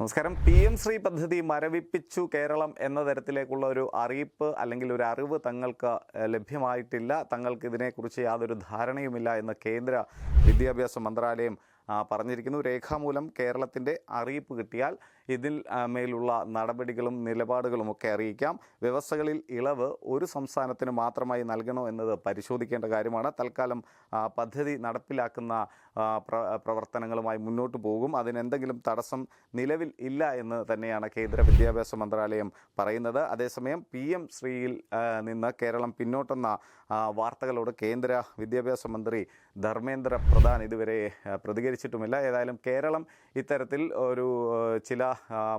നമസ്കാരം. P M Shri പദ്ധതി മരവിപ്പിച്ചു കേരളം എന്ന തരത്തിലേക്കുള്ള ഒരു അറിയിപ്പ് അല്ലെങ്കിൽ ഒരു അറിവ് തങ്ങൾക്ക് ലഭ്യമായിട്ടില്ല. തങ്ങൾക്ക് ഇതിനെക്കുറിച്ച് യാതൊരു ധാരണയുമില്ല എന്ന് കേന്ദ്ര വിദ്യാഭ്യാസ മന്ത്രാലയം പറഞ്ഞിരിക്കുന്നു. രേഖാമൂലം കേരളത്തിന്റെ അറിയിപ്പ് കിട്ടിയാൽ ഇതിൽ മേലുള്ള നടപടികളും നിലപാടുകളുമൊക്കെ അറിയിക്കാം. വ്യവസ്ഥകളിൽ ഇളവ് ഒരു സംസ്ഥാനത്തിന് മാത്രമായി നൽകണോ എന്നത് പരിശോധിക്കേണ്ട കാര്യമാണ്. തൽക്കാലം പദ്ധതി നടപ്പിലാക്കുന്ന പ്രവർത്തനങ്ങളുമായി മുന്നോട്ട് പോകും. അതിനെന്തെങ്കിലും തടസ്സം നിലവിൽ ഇല്ല എന്ന് തന്നെയാണ് കേന്ദ്ര വിദ്യാഭ്യാസ മന്ത്രാലയം പറയുന്നത്. അതേസമയം പി എം ശ്രീയിൽ നിന്ന് കേരളം പിന്നോട്ടെന്ന വാർത്തകളോട് കേന്ദ്ര വിദ്യാഭ്യാസ മന്ത്രി ധർമ്മേന്ദ്ര പ്രധാൻ ഇതുവരെ ആ, പ്രതികരിച്ചിട്ടുമില്ല ഏതായാലും കേരളം ഇത്തരത്തിൽ ഒരു ചില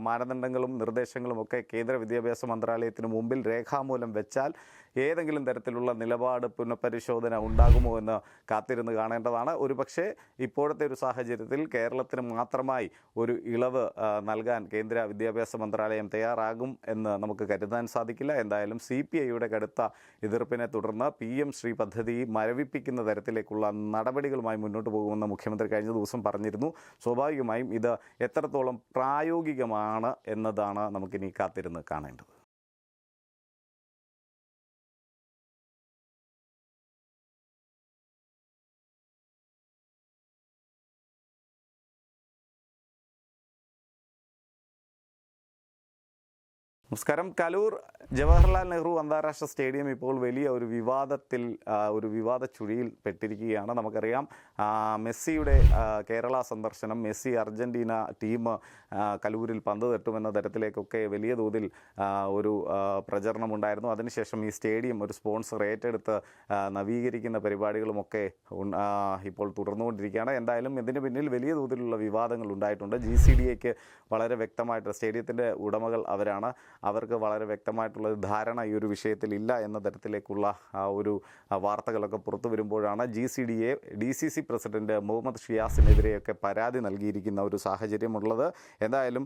മാനദണ്ഡങ്ങളും നിർദ്ദേശങ്ങളും ഒക്കെ കേന്ദ്ര വിദ്യാഭ്യാസ മന്ത്രാലയത്തിന് മുമ്പിൽ രേഖാമൂലം വെച്ചാൽ ഏതെങ്കിലും തരത്തിലുള്ള നിലപാട് പുനഃപരിശോധന ഉണ്ടാകുമോ എന്ന് കാത്തിരുന്ന് കാണേണ്ടതാണ്. ഒരുപക്ഷെ ഇപ്പോഴത്തെ ഒരു സാഹചര്യത്തിൽ കേരളത്തിന് മാത്രമായി ഒരു ഇളവ് നൽകാൻ കേന്ദ്ര വിദ്യാഭ്യാസ മന്ത്രാലയം തയ്യാറാകും എന്ന് നമുക്ക് കരുതാൻ സാധിക്കില്ല. എന്തായാലും സി പി ഐയുടെ കടുത്ത എതിർപ്പിനെ തുടർന്ന് പി എം ശ്രീ പദ്ധതി മരവിപ്പിക്കുന്ന തരത്തിലേക്കുള്ള നടപടികളുമായി മുന്നോട്ട് പോകുമെന്ന് മുഖ്യമന്ത്രി കഴിഞ്ഞ ദിവസം പറഞ്ഞിരുന്നു. സ്വാഭാവികമായും ഇത് എത്രത്തോളം പ്രായോഗികമാണ് എന്നതാണ് നമുക്കിനി കാത്തിരുന്ന് കാണേണ്ടത്. നമസ്കാരം. കലൂർ ജവഹർലാൽ നെഹ്റു അന്താരാഷ്ട്ര സ്റ്റേഡിയം ഇപ്പോൾ വലിയ ഒരു വിവാദത്തിൽ ഒരു വിവാദ ചുഴിയിൽ പെട്ടിരിക്കുകയാണ്. നമുക്കറിയാം മെസ്സിയുടെ കേരള സന്ദർശനം മെസ്സി അർജന്റീന ടീം കലൂരിൽ പന്ത് തട്ടുമെന്ന തരത്തിലേക്കൊക്കെ വലിയ തോതിൽ ഒരു പ്രചരണമുണ്ടായിരുന്നു. അതിനുശേഷം ഈ സ്റ്റേഡിയം ഒരു സ്പോൺസർ ഏറ്റെടുത്ത് നവീകരിക്കുന്ന പരിപാടികളുമൊക്കെ ഇപ്പോൾ തുടർന്നുകൊണ്ടിരിക്കുകയാണ്. എന്തായാലും ഇതിന് പിന്നിൽ വലിയ തോതിലുള്ള വിവാദങ്ങൾ ഉണ്ടായിട്ടുണ്ട്. ജി സി ഡി എക്ക് വളരെ വ്യക്തമായിട്ട് സ്റ്റേഡിയത്തിന്റെ ഉടമകൾ അവരാണ്. അവർക്ക് വളരെ വ്യക്തമായിട്ടുള്ള ധാരണ ഈ ഒരു വിഷയത്തിൽ ഇല്ല എന്ന തരത്തിലേക്കുള്ള ഒരു വാർത്തകളൊക്കെ പുറത്തു വരുമ്പോഴാണ് G C D A D C C president Muhammad ഷിയാസിനെതിരെയൊക്കെ പരാതി നൽകിയിരിക്കുന്ന ഒരു സാഹചര്യമുള്ളത്. എന്തായാലും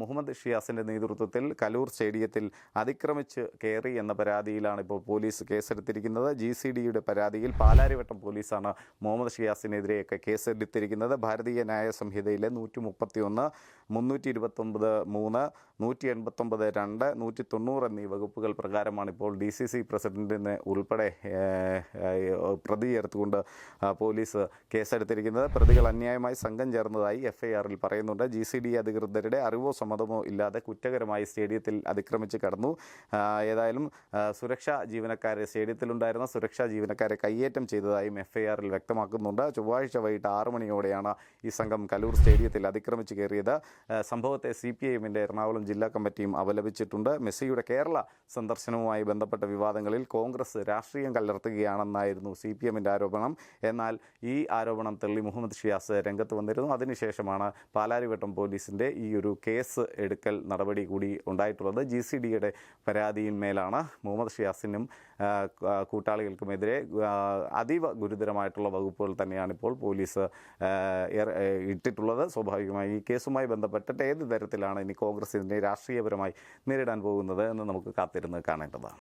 മുഹമ്മദ് ഷിയാസിന്റെ നേതൃത്വത്തിൽ കലൂർ സ്റ്റേഡിയത്തിൽ അതിക്രമിച്ച് കയറി എന്ന പരാതിയിലാണ് ഇപ്പോൾ പോലീസ് കേസെടുത്തിരിക്കുന്നത്. ജി സി ഡിയുടെ പരാതിയിൽ പാലാരിവട്ടം പോലീസാണ് മുഹമ്മദ് ഷിയാസിനെതിരെയൊക്കെ കേസെടുത്തിരിക്കുന്നത്. ഭാരതീയ ന്യായ സംഹിതയിലെ നൂറ്റി മുപ്പത്തി ഒന്ന് മുന്നൂറ്റി ഇരുപത്തൊമ്പത് മൂന്ന് നൂറ്റി എൺപത്തൊമ്പത് രണ്ട് നൂറ്റി തൊണ്ണൂറ് എന്നീ വകുപ്പുകൾ പ്രകാരമാണ് ഇപ്പോൾ ഡി സി സി പ്രസിഡന്റിനെ ഉൾപ്പെടെ പ്രതി ചേർത്തുകൊണ്ട് പോലീസ് കേസെടുത്തിരിക്കുന്നത്. പ്രതികൾ അന്യായമായി സംഘം ചേർന്നതായി എഫ് ഐ ആറിൽ പറയുന്നുണ്ട്. ജി സി ഡി അധികൃതരുടെ അറിവോ സമ്മതമോ ഇല്ലാതെ കുറ്റകരമായി സ്റ്റേഡിയത്തിൽ അതിക്രമിച്ച് കടന്നു. ഏതായാലും സുരക്ഷാ ജീവനക്കാരെ സ്റ്റേഡിയത്തിലുണ്ടായിരുന്ന സുരക്ഷാ ജീവനക്കാരെ കയ്യേറ്റം ചെയ്തതായും എഫ് ഐ ആറിൽ വ്യക്തമാക്കുന്നുണ്ട്. ചൊവ്വാഴ്ച വൈകിട്ട് ആറ് മണിയോടെയാണ് ഈ സംഘം കലൂർ സ്റ്റേഡിയത്തിൽ അതിക്രമിച്ച് കയറിയത്. സംഭവത്തെ സി പി ഐ എമ്മിന്റെ എറണാകുളം ജില്ലാ കമ്മിറ്റിയും അപലപിച്ചിട്ടുണ്ട് മെസ്സിയുടെ കേരള സന്ദർശനവുമായി ബന്ധപ്പെട്ട വിവാദങ്ങളിൽ കോൺഗ്രസ് രാഷ്ട്രീയം കലർത്തുകയാണെന്നായിരുന്നു സി പി എമ്മിന്റെ ആരോപണം. എന്നാൽ ഈ ആരോപണം തള്ളി മുഹമ്മദ് ഷിയാസ് രംഗത്ത് വന്നിരുന്നു. അതിനുശേഷമാണ് പാലാരിവട്ടം പോലീസിന്റെ ഈ ഒരു കേസ് എടുക്കൽ നടപടി കൂടി ഉണ്ടായിട്ടുള്ളത്. ജി സി ഡിയുടെ പരാതിയിന്മേലാണ് മുഹമ്മദ് ഷിയാസിനും കൂട്ടാളികൾക്കുമെതിരെ അതീവ ഗുരുതരമായിട്ടുള്ള വകുപ്പുകൾ തന്നെയാണ് ഇപ്പോൾ പോലീസ് ഇട്ടിട്ടുള്ളത്. സ്വാഭാവികമായി ഈ കേസുമായി ബന്ധപ്പെട്ടിട്ട് ഏത് തരത്തിലാണ് ഇനി കോൺഗ്രസ് ഇതിനെ രാഷ്ട്രീയപരമായി നേരിടാൻ പോകുന്നത് എന്ന് നമുക്ക് കാത്തിരുന്ന് കാണേണ്ടതാണ്.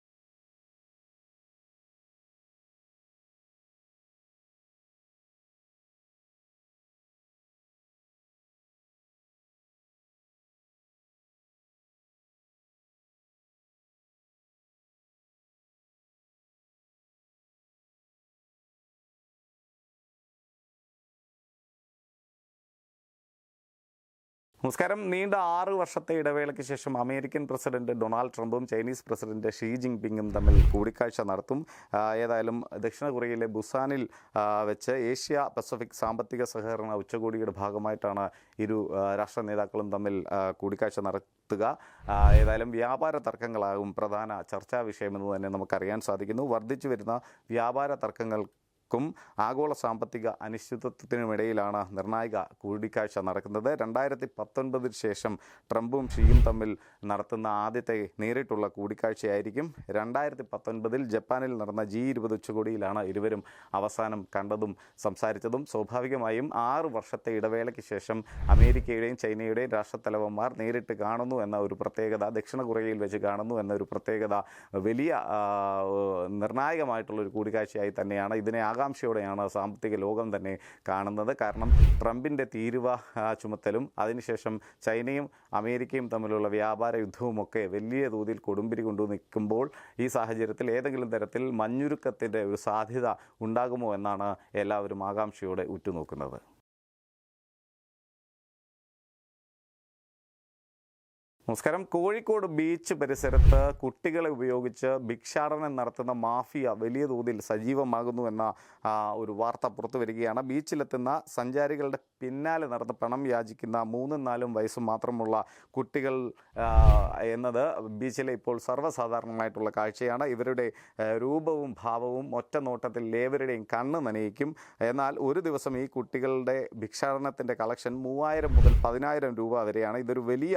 നമസ്കാരം. നീണ്ട ആറ് വർഷത്തെ ഇടവേളയ്ക്ക് ശേഷം അമേരിക്കൻ പ്രസിഡന്റ് ഡൊണാൾഡ് ട്രംപും ചൈനീസ് പ്രസിഡന്റ് ഷീ ജിൻപിങ്ങും തമ്മിൽ കൂടിക്കാഴ്ച നടത്തും. ഏതായാലും ദക്ഷിണ കൊറിയയിലെ ബുസാനിൽ വെച്ച് ഏഷ്യ പസഫിക് സാമ്പത്തിക സഹകരണ ഉച്ചകോടിയുടെ ഭാഗമായിട്ടാണ് ഇരു രാഷ്ട്ര നേതാക്കളും തമ്മിൽ കൂടിക്കാഴ്ച നടത്തുക. ഏതായാലും വ്യാപാര തർക്കങ്ങളാകും പ്രധാന ചർച്ചാ വിഷയമെന്ന് തന്നെ നമുക്കറിയാൻ സാധിക്കുന്നു. വർദ്ധിച്ചു വരുന്ന വ്യാപാര തർക്കങ്ങൾ ക്കും ആഗോള സാമ്പത്തിക അനിശ്ചിതത്വത്തിനുമിടയിലാണ് നിർണായക കൂടിക്കാഴ്ച നടക്കുന്നത്. രണ്ടായിരത്തി പത്തൊൻപതിന് ശേഷം ട്രംപും ഷീയും തമ്മിൽ നടത്തുന്ന ആദ്യത്തെ നേരിട്ടുള്ള കൂടിക്കാഴ്ചയായിരിക്കും. രണ്ടായിരത്തി പത്തൊൻപതിൽ ജപ്പാനിൽ നടന്ന ജി ഇരുപത് ഉച്ചകോടിയിലാണ് ഇരുവരും അവസാനം കണ്ടതും സംസാരിച്ചതും. സ്വാഭാവികമായും ആറ് വർഷത്തെ ഇടവേളയ്ക്ക് ശേഷം അമേരിക്കയുടെയും ചൈനയുടെയും രാഷ്ട്രത്തലവന്മാർ നേരിട്ട് കാണുന്നു എന്ന ഒരു പ്രത്യേകത ദക്ഷിണ കൊറിയയിൽ വെച്ച് കാണുന്നു എന്ന ഒരു പ്രത്യേകത വലിയ നിർണായകമായിട്ടുള്ള ഒരു കൂടിക്കാഴ്ചയായി തന്നെയാണ് ഇതിനെ ആകെ ആകാംക്ഷയോടെയാണ് സാമ്പത്തിക ലോകം തന്നെ കാണുന്നത്. കാരണം ട്രംപിന്റെ തീരുവ ചുമത്തലും അതിനുശേഷം ചൈനയും അമേരിക്കയും തമ്മിലുള്ള വ്യാപാര യുദ്ധവുമൊക്കെ വലിയ തോതിൽ കൊടുമ്പിരി കൊണ്ടു നിൽക്കുമ്പോൾ ഈ സാഹചര്യത്തിൽ ഏതെങ്കിലും തരത്തിൽ മഞ്ഞുരുക്കത്തിന്റെ ഒരു സാധ്യത ഉണ്ടാകുമോ എന്നാണ് എല്ലാവരും ആകാംക്ഷയോടെ ഉറ്റുനോക്കുന്നത്. നമസ്കാരം. കോഴിക്കോട് ബീച്ച് പരിസരത്ത് കുട്ടികളെ ഉപയോഗിച്ച് ഭിക്ഷാടനം നടത്തുന്ന മാഫിയ വലിയ തോതിൽ സജീവമാകുന്നു എന്ന ഒരു വാർത്ത പുറത്തു വരികയാണ്. ബീച്ചിലെത്തുന്ന സഞ്ചാരികളുടെ പിന്നാലെ നടന്ന് പണം യാചിക്കുന്ന മൂന്നും നാലും വയസ്സും മാത്രമുള്ള കുട്ടികൾ എന്നത് ബീച്ചിലെ ഇപ്പോൾ സർവസാധാരണമായിട്ടുള്ള കാഴ്ചയാണ്. ഇവരുടെ രൂപവും ഭാവവും ഒറ്റ നോട്ടത്തിൽ ഏവരുടെയും കണ്ണ് നനയിക്കും. എന്നാൽ ഒരു ദിവസം ഈ കുട്ടികളുടെ ഭിക്ഷാടനത്തിന്റെ കളക്ഷൻ മൂവായിരം മുതൽ പതിനായിരം രൂപ വരെയാണ്. ഇതൊരു വലിയ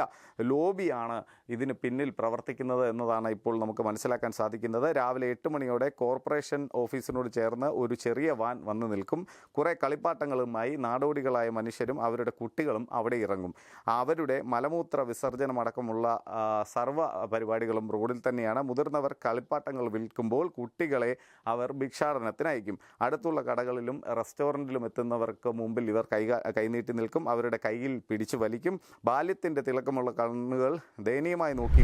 ലോബിയാണ് ഇതിന് പിന്നിൽ പ്രവർത്തിക്കുന്നത് എന്നതാണ് ഇപ്പോൾ നമുക്ക് മനസ്സിലാക്കാൻ സാധിക്കുന്നത്. രാവിലെ എട്ട് മണിയോടെ കോർപ്പറേഷൻ ഓഫീസിനോട് ചേർന്ന് ഒരു ചെറിയ വാൻ വന്നു നിൽക്കും. കുറേ കളിപ്പാട്ടങ്ങളുമായി നാടോടികളായ മനുഷ്യരും അവരുടെ കുട്ടികളും അവിടെ ഇറങ്ങും. അവരുടെ മലമൂത്ര വിസർജനമടക്കമുള്ള സർവ പരിപാടികളും റോഡിൽ തന്നെയാണ്. മുതിർന്നവർ കളിപ്പാട്ടങ്ങൾ വിൽക്കുമ്പോൾ കുട്ടികളെ അവർ ഭിക്ഷാടനത്തിന് അയക്കും. അടുത്തുള്ള കടകളിലും റെസ്റ്റോറന്റിലും എത്തുന്നവർക്ക് മുമ്പിൽ ഇവർ കൈ കൈനീട്ടി നിൽക്കും. അവരുടെ കയ്യിൽ പിടിച്ചു വലിക്കും. ബാല്യത്തിന്റെ തിളക്കമുള്ള കണ്ണുകൾ ദയനീയമായി നോക്കി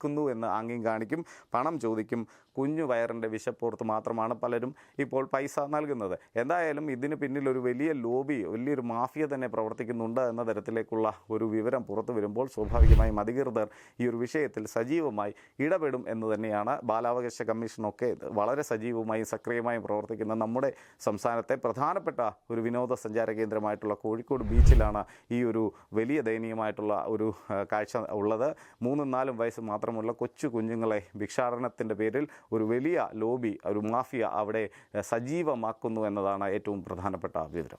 വിശക്കുന്നു എന്ന് ആംഗ്യം കാണിക്കും. പണം ചോദിക്കും. കുഞ്ഞു വയറിന്റെ വിശപ്പുറത്ത് മാത്രമാണ് പലരും ഇപ്പോൾ പൈസ നൽകുന്നത്. എന്തായാലും ഇതിന് പിന്നിൽ ഒരു വലിയ ലോബി വലിയൊരു മാഫിയ തന്നെ പ്രവർത്തിക്കുന്നുണ്ട് എന്ന തരത്തിലേക്കുള്ള ഒരു വിവരം പുറത്തു വരുമ്പോൾ സ്വാഭാവികമായും അധികൃതർ ഈ ഒരു വിഷയത്തിൽ സജീവമായി ഇടപെടും എന്ന് തന്നെയാണ് ബാലാവകാശ കമ്മീഷനൊക്കെ വളരെ സജീവമായും സക്രിയമായും പ്രവർത്തിക്കുന്ന നമ്മുടെ സംസ്ഥാനത്തെ പ്രധാനപ്പെട്ട ഒരു വിനോദസഞ്ചാര കേന്ദ്രമായിട്ടുള്ള കോഴിക്കോട് ബീച്ചിലാണ് ഈ ഒരു വലിയ ദയനീയമായിട്ടുള്ള ഒരു കാഴ്ച ഉള്ളത്. മൂന്നും നാലും വയസ്സ് മാത്രമുള്ള കൊച്ചു കുഞ്ഞുങ്ങളെ ഭിക്ഷാടനത്തിന്റെ പേരിൽ ഒരു വലിയ ലോബി ഒരു മാഫിയ അവിടെ സജീവമാക്കുന്നു എന്നതാണ് ഏറ്റവും പ്രധാനപ്പെട്ട വിവരം.